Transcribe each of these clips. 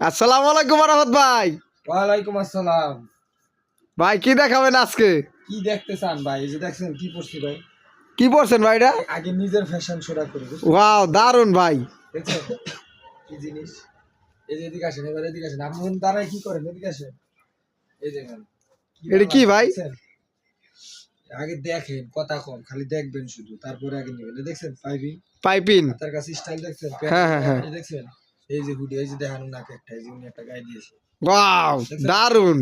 আসসালামু আলাইকুম রহমত ভাই। ওয়ালাইকুম আসসালাম। ভাই কি দেখাবেন আজকে? কি দেখতে চান ভাই? এই যে দেখছেন কি পড়ছি ভাই? কি পড়ছেন ভাইটা আগে নিজের ফ্যাশন শোটা করি? ওয়াও দারুণ ভাই। কি জিনিস? এই যে এদিকে আসেন এবার এদিকে আসেন। আপনি দাঁড়ায় কি করেন? এদিকে আসেন। এই দেখেন এটা কি ভাই? আগে দেখেন কথা কম খালি দেখবেন শুধু তারপরে আগে নেবেন। দেখছেন পাইপিং? পাইপিন তার কাছে স্টাইল দেখছেন? হ্যাঁ, হ্যাঁ, হ্যাঁ। দেখছেন? এই যে হুডি এই যে দেখানো নাকে একটা এই যে উনি একটা গায়ে দিয়েছে। ওয়াও দারুণ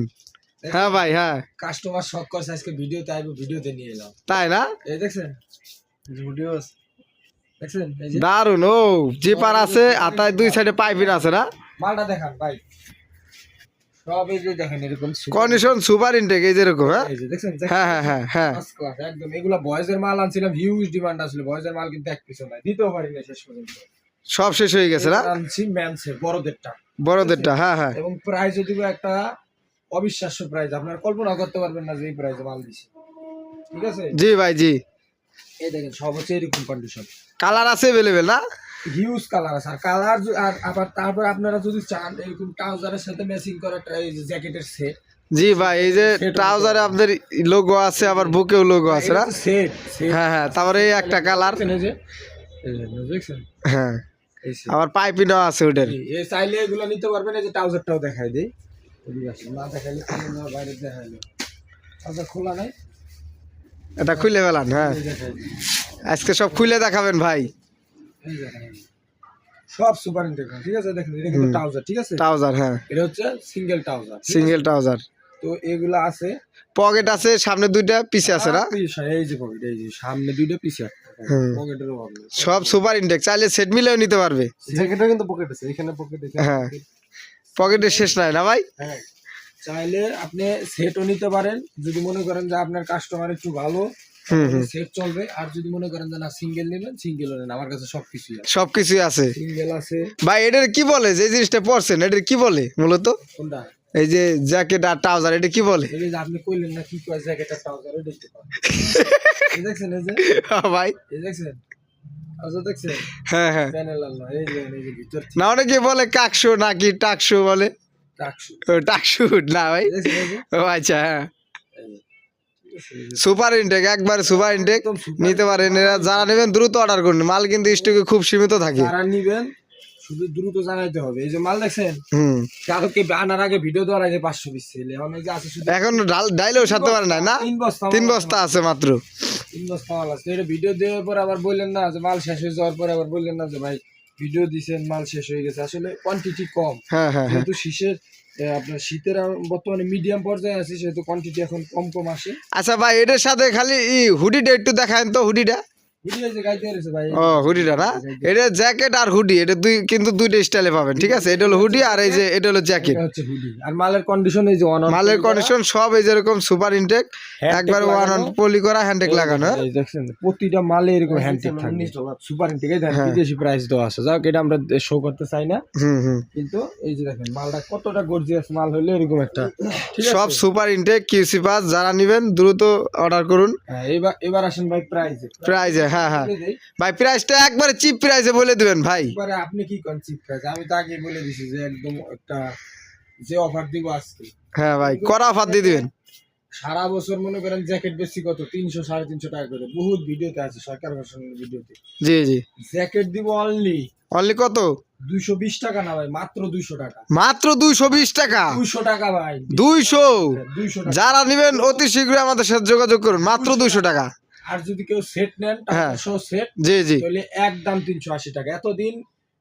হ্যাঁ ভাই হ্যাঁ। কাস্টমার শখ করছে আজকে ভিডিওতে আইবো ভিডিওতে নিয়ে এলাম। তাই না? এই দেখছেন? ভিডিও দেখছেন? এই যে দারুণ ও জিপার আছে আর তাই দুই সাইডে পাইপিন আছে না? মালটা দেখান ভাই। সব এই যে দেখেন এরকম কন্ডিশন সুপার ইনটেক এই যেরকম হ্যাঁ? এই যে দেখছেন? হ্যাঁ হ্যাঁ হ্যাঁ হ্যাঁ। একদম। এগুলা বয়েজের মাল আনছিলাম হিউজ ডিমান্ড আসলে বয়েজের মাল কিন্তু এক পিছু নাই দিতেও পারি না শেষ পর্যন্ত। সব শেষ হয়ে গেছে না? আনছি ম্যানসের বড়দেরটা। বড়দেরটা হ্যাঁ হ্যাঁ। এবং প্রাইসও দিব একটা অবিশ্বাস্য প্রাইস আপনারা কল্পনা করতে পারবেন না যে এই প্রাইসে মাল দিছি। ঠিক আছে? জি ভাই জি। এই দেখেন সব হচ্ছে এরকম কন্ডিশন কালার আছে এভেলেবেল না? হিউজ কালার আছে। আর কালার আর আবার তারপর আপনারা যদি চান এরকম ট্রাউজারের সাথে ম্যাচিং করা জ্যাকেটের সেট জি ভাই এই যে ট্রাউজারে আপনাদের লোগো আছে আবার বুকেও লোগো আছে না? সেট হ্যাঁ হ্যাঁ তারপরে এই একটা কালার এই যে এই হ্যাঁ। আবার পাইপিনও আছে ওটার। এই- চাইলে এগুলো নিতে পারবেন এই যে ট্রাউজারটাও দেখাই দিই। না দেখাইলে না বাইরে দেখাইলো। ট্রাউজার খোলা নাই? এটা খুলে ফেলান হ্যাঁ। আজকে সব খুলে দেখাবেন ভাই। সব সুপার ইন্টেগ্রাল ঠিক আছে? দেখেন এটা কিন্তু ট্রাউজার ঠিক আছে? ট্রাউজার হ্যাঁ। এটা হচ্ছে সিঙ্গেল ট্রাউজার সিঙ্গেল ট্রাউজার তো এগুলো আছে পকেট আছে সামনে দুইটা পিছে আছে না? এই যে পকেট এই যে সামনে দুইটা পিছে একটা। নেই সব সুপার ইনটেক চাইলে সেট মিলেও নিতে পারবে। জ্যাকেটও কিন্তু পকেট আছে এখানে পকেট হ্যাঁ। শেষ নাই না ভাই? হ্যাঁ। চাইলে আপনি সেটও নিতে পারেন। যদি মনে করেন যে আপনার কাস্টমার একটু ভালো সেট চলবে। আর যদি মনে করেন যে না সিঙ্গেল নেবেন সিঙ্গেল নেন। আমার কাছে সব কিছুই আছে। সবকিছুই আছে। সিঙ্গেল আছে। ভাই এটার কি বলে? যে জিনিসটা পড়ছেন এটার কি বলে মূলত? কোনটা? এই যে জ্যাকেট আর ট্রাউজার এটা কি বলে? আপনি কইলেন না কি কয় জ্যাকেট আর ট্রাউজার ওই দেখতে পাবেন এই দেখছেন এই যে? হ্যাঁ ভাই। দেখছেন? আচ্ছা হ্যাঁ হ্যাঁ। না অনেকে বলে কাকশো নাকি টাকশো বলে। টাকশু না ভাই। ও আচ্ছা হ্যাঁ। সুপার ইনটেক একবার সুপার ইনটেক নিতে পারেন এরা যারা নেবেন দ্রুত অর্ডার করুন। মাল কিন্তু স্টকে খুব সীমিত থাকে। যারা নিবেন শুধু দ্রুত জানাইতে হবে। এই যে মাল দেখছেন? হুম। কালকে আনার আগে ভিডিও দেওয়ার আগে পাঁচশো পিস ছিল। এখন এই যে আছে শুধু এখন ডাল ডাইলেও সারতে পারে না না? তিন বস্তা তিন বস্তা আছে। মাত্র। তিন বস্তা মাল আছে। এটা ভিডিও দেওয়ার পর আবার বললেন না যে মাল শেষ হয়ে যাওয়ার পরে আবার বললেন না যে ভাই ভিডিও দিছেন মাল শেষ হয়ে গেছে। আসলে কোয়ান্টিটি কম। হ্যাঁ হ্যাঁ হ্যাঁ। যেহেতু শীষের আপনার শীতের বর্তমানে মিডিয়াম পর্যায়ে আছে সেহেতু কোয়ান্টিটি এখন কম কম আসে। আচ্ছা ভাই এটার সাথে খালি হুডিটা একটু দেখান তো হুডিটা। ও হুডিটা না? এটা জ্যাকেট আর হুডি এটা দুই কিন্তু দুইটা স্টাইলে পাবেন ঠিক আছে? এটা হলো হুডি আর এই যে এটা হলো জ্যাকেট। আর মালের কন্ডিশন এই যে অন মালের কন্ডিশন সব এই যেরকম সুপার ইনটেক একবার ওয়ান অন পলি করা হ্যান্ডটেক লাগানো। হ্যাঁ? দেখছেন প্রতিটা মালে এরকম হ্যান্ডটেক থাকবে সুপার ইনটেক এই দেখেন বিদেশি প্রাইস দেওয়া আছে। যাক এটা আমরা শো করতে চাই না। হুম হুম। কিন্তু এই যে দেখেন মালটা কতটা গর্জিয়াস মাল হলে এরকম একটা। সব সুপার ইনটেক কিউসি পাস যারা নেবেন দ্রুত অর্ডার করুন। হ্যাঁ এবার এবার আসেন ভাই প্রাইজে প্রাইজে হ্যাঁ। হ্যাঁ ভাই প্রাইসটা একবারে চিপ প্রাইসে বলে দিবেন ভাই। এবারে আপনি কি কনসিভ প্রাইস আমি তো আগে বলে দিছি যে একদম একটা যে অফার দিব আজকে। হ্যাঁ ভাই করা অফার দিয়ে দিবেন। সারা বছর মনে করেন জ্যাকেট বেশি কত? তিনশো সাড়ে তিনশো টাকা করে। বহুত ভিডিওতে আছে সরকার ভাষণের ভিডিওতে। জি জি। জ্যাকেট দিব অনলি অনলি কত? দুইশো বিশ টাকা না ভাই মাত্র দুইশো টাকা। মাত্র দুইশো বিশ টাকা? দুইশো টাকা ভাই। দুইশো? যারা নেবেন অতি শীঘ্রই আমাদের সাথে যোগাযোগ করুন মাত্র দুইশো টাকা। আর যদি কেউ সেট নেন হ্যাঁ। সেট জি জি। তাহলে একদম তিনশো আশি টাকা। এতদিন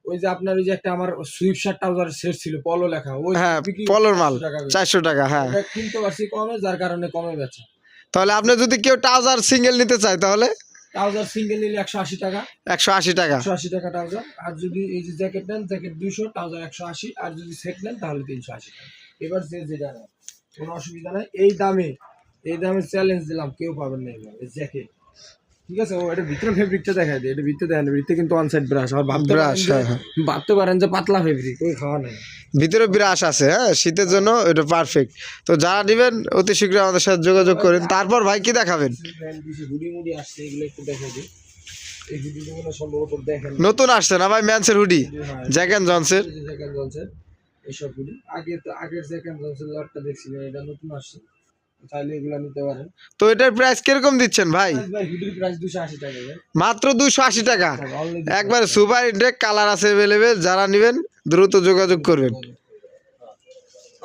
ওই যে আপনার ওই যে একটা আমার সুইফট শার্ট ট্রাউজার সেট ছিল পলো লেখা ওই হ্যাঁ পলোর মাল 400 টাকা চারশো টাকা হ্যাঁ। কিনতে পারছি কমে যার কারণে কমে বেচা। তাহলে আপনি যদি কেউ ট্রাউজার সিঙ্গেল নিতে চায় তাহলে? ট্রাউজার সিঙ্গেল নিলে একশো আশি টাকা। একশো আশি টাকা। একশো আশি টাকা ট্রাউজার আর যদি এই যে জ্যাকেট নেন জ্যাকেট দুইশো ট্রাউজার একশো আশি। আর যদি সেট নেন তাহলে তিনশো আশি টাকা। এবার যে যেটা নেন কোনো অসুবিধা নাই। এই দামে এই দামে চ্যালেঞ্জ দিলাম কেউ পাবেন না এবার এই জ্যাকেট ঠিক আছে ও এটা ভিতরে ফেব্রিকটা দেখাই দিই এটা ভিতরে দেখেন ভিতরে কিন্তু অন সাইড ব্রাশ আর ভাবতে পারেন Brush, যে- হ্যাঁ, হ্যাঁ। ভাবতে পারেন যে পাতলা ফেব্রিক ওই খাওয়া নাই। ভিতরে বিরাস আছে হ্যাঁ শীতের জন্য এটা পারফেক্ট তো যারা নেবেন অতি শীঘ্রই আমাদের সাথে যোগাযোগ করেন। তারপর ভাই কি দেখাবেন? হুডি মুডি আসছে এগুলো একটু দেখাই দিই এই হুডিগুলো সম্ভবত দেখেন। নতুন আসছে না ভাই ম্যানসের হুডি? জ্যাকেন জনসের এই যে দেখেন জনসের আগে তো আগের সেকেন্ড জনসের লটটা দেখছিলেন এটা নতুন আসছে। চাইলে এগুলো নিতে পারেন। তো এটার প্রাইস কীরকম দিচ্ছেন ভাই? মাত্র দুশো আশি টাকা। একবার সুপার ইন্টেক কালার আছে অ্যাভেলেবেল যারা নিবেন দ্রুত যোগাযোগ করবেন।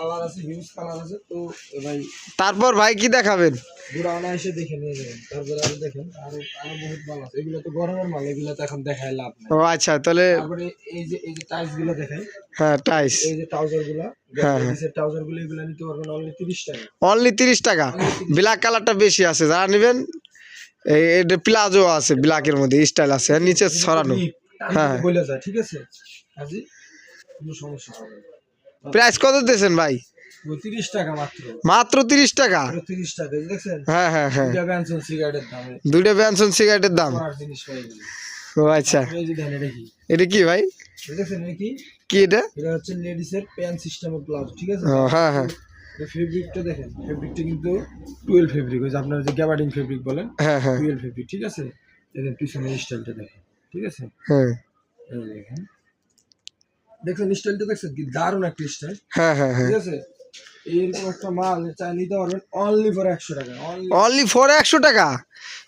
কালার আছে হিউজ কালার আছে তো ভাই তারপর ভাই কি দেখাবেন? ঘুরাওনা এসে দেখে নিয়ে যাবেন। তারপরে আরও দেখেন আরও আরও বহুত মাল আছে। এগুলো তো গরমের মাল এগুলো তো এখন দেখায় লাভ নাই। ও আচ্ছা তাহলে তারপরে এই যে এই যে টাইলসগুলো দেখাই। হ্যাঁ টাইস এই যে ট্রাউজারগুলো হ্যাঁ, হ্যাঁ। ট্রাউজারগুলো এগুলো নিতে পারবেন অনলি তিরিশ টাকা। অনলি তিরিশ টাকা? ব্ল্যাক কালারটা বেশি আছে যারা নেবেন এই এটা প্লাজো আছে ব্ল্যাকের মধ্যে স্টাইল আছে আর নিচে ছড়ানো হ্যাঁ। বলে যায় ঠিক আছে? আজি কোনো সমস্যা হবে না। প্রাইস কত দিয়েছেন ভাই? মাত্র। মাত্র তিরিশ টাকা? হ্যাঁ হ্যাঁ হ্যাঁ। দুইটা ব্যানসন সিগারেটের দামে। ও আচ্ছা। এটা কি? ভাই? এটা কি? এটা? এটা হচ্ছে লেডিসের প্যান সিস্টেমের প্লাউজ ঠিক আছে? হ্যাঁ হ্যাঁ। ফেব্রিকটা দেখেন ফেব্রিকটা কিন্তু টুয়েলভ ফেব্রিক ওই যে আপনারা যে গ্যাবার্ডিং ফেব্রিক বলেন হ্যাঁ হ্যাঁ। টুয়েলভ ফেব্রিক ঠিক আছে? দেখেন পিছনে স্টাইলটা দেখেন ঠিক আছে? হ্যাঁ। দেখেন। দেখছেন স্টাইলটা দেখছেন কি দারুণ একটা স্টাইল হ্যাঁ হ্যাঁ হ্যাঁ। ঠিক আছে? এইরকম একটা মাল চাই নিতে পারবেন অনলি ফর একশো টাকা অনলি ফর একশো টাকা?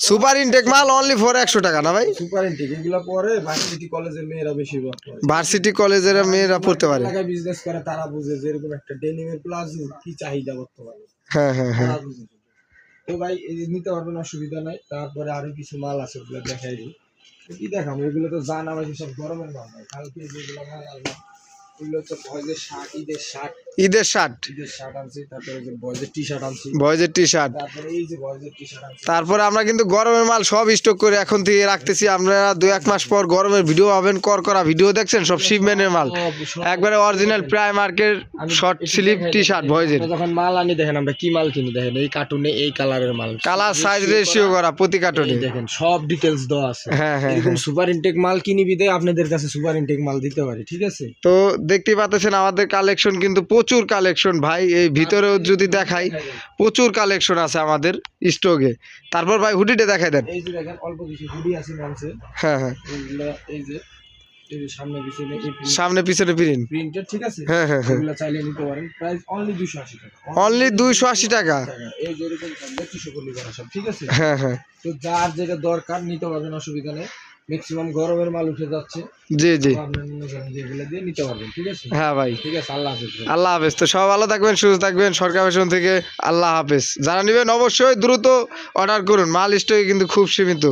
সুপার ইনটেক মাল অনলি ফর একশো টাকা না ভাই? সুপার ইনটেক এগুলো পরে ভার্সিটি কলেজের মেয়েরা বেশিরভাগ ভার্সিটি কলেজের মেয়েরা পড়তে পারে। বিজনেস করে তারা বুঝে যে এরকম একটা ডেনিমের প্লাজো কি চাহিদা বর্তমানে? হ্যাঁ হ্যাঁ হ্যাঁ। তো ভাই নিতে পারবেন অসুবিধা নাই। তারপরে আরও কিছু মাল আছে ওগুলো দেখাই দিই। কি দেখাবো? এগুলো তো জানা ভাই সব গরমের মাল কালকে যেগুলো মাল এগুলো হচ্ছে বয়জের শাক, ঈদের শার্ট ঈদের শার্ট? বয়জের টি শার্ট তারপরে আমরা কিন্তু গরমের মাল সব স্টক করে এখন থেকে রাখতেছি। আপনারা দু এক মাস পর গরমের ভিডিও পাবেন কর করা ভিডিও দেখছেন সব শিপমেন্টের মাল। একবারে অরিজিনাল প্রাইমার্কের শর্ট স্লিপ টি শার্ট বয়েজের যখন মাল আনি দেখেন আমরা কি মাল কিনি দেখেন এই কার্টুনে এই কালারের মাল। কালার সাইজ রেশিও করা প্রতি কার্টনে দেখেন সব ডিটেলস দেওয়া আছে। হ্যাঁ হ্যাঁ এরকম সুপার ইনটেক মাল কিনি বিদে আপনাদের কাছে সুপার ইনটেক মাল দিতে পারি ঠিক আছে? তো দেখতেই পাচ্ছেন আমাদের কালেকশন কিন্তু প্রচুর কালেকশন ভাই এই ভিতরেও যদি দেখাই প্রচুর কালেকশন আছে আমাদের স্টকে তারপর ভাই হুডিটা দেখাই দেন। এই যে দেখেন অল্প কিছু হুডি আছে হ্যাঁ হ্যাঁ। এই যে সামনে পিছনে সামনে পিছনে প্রিন্ট প্রিন্টেড ঠিক আছে? হ্যাঁ হ্যাঁ হ্যাঁ। এগুলো চাইলে নিতে পারেন। প্রাইস অনলি দুশো আশি টাকা। অনলি দুইশো আশি টাকা। টাকা। এই যে এরকম সব ঠিক আছে? হ্যাঁ হ্যাঁ। তো যার যেটা দরকার নিতে পারবেন অসুবিধা নেই। ম্যাক্সিমাম গরমের মাল উঠে যাচ্ছে। জি জি। দিয়ে নিতে পারবেন ঠিক আছে? হ্যাঁ ভাই। ঠিক আছে আল্লাহ হাফেজ আল্লাহ হাফেজ। তো সব ভালো থাকবেন সুস্থ থাকবেন। সরকার ফ্যাশন থেকে আল্লাহ হাফেজ। যারা নেবেন অবশ্যই দ্রুত অর্ডার করুন। মাল স্টকে কিন্তু খুব সীমিত।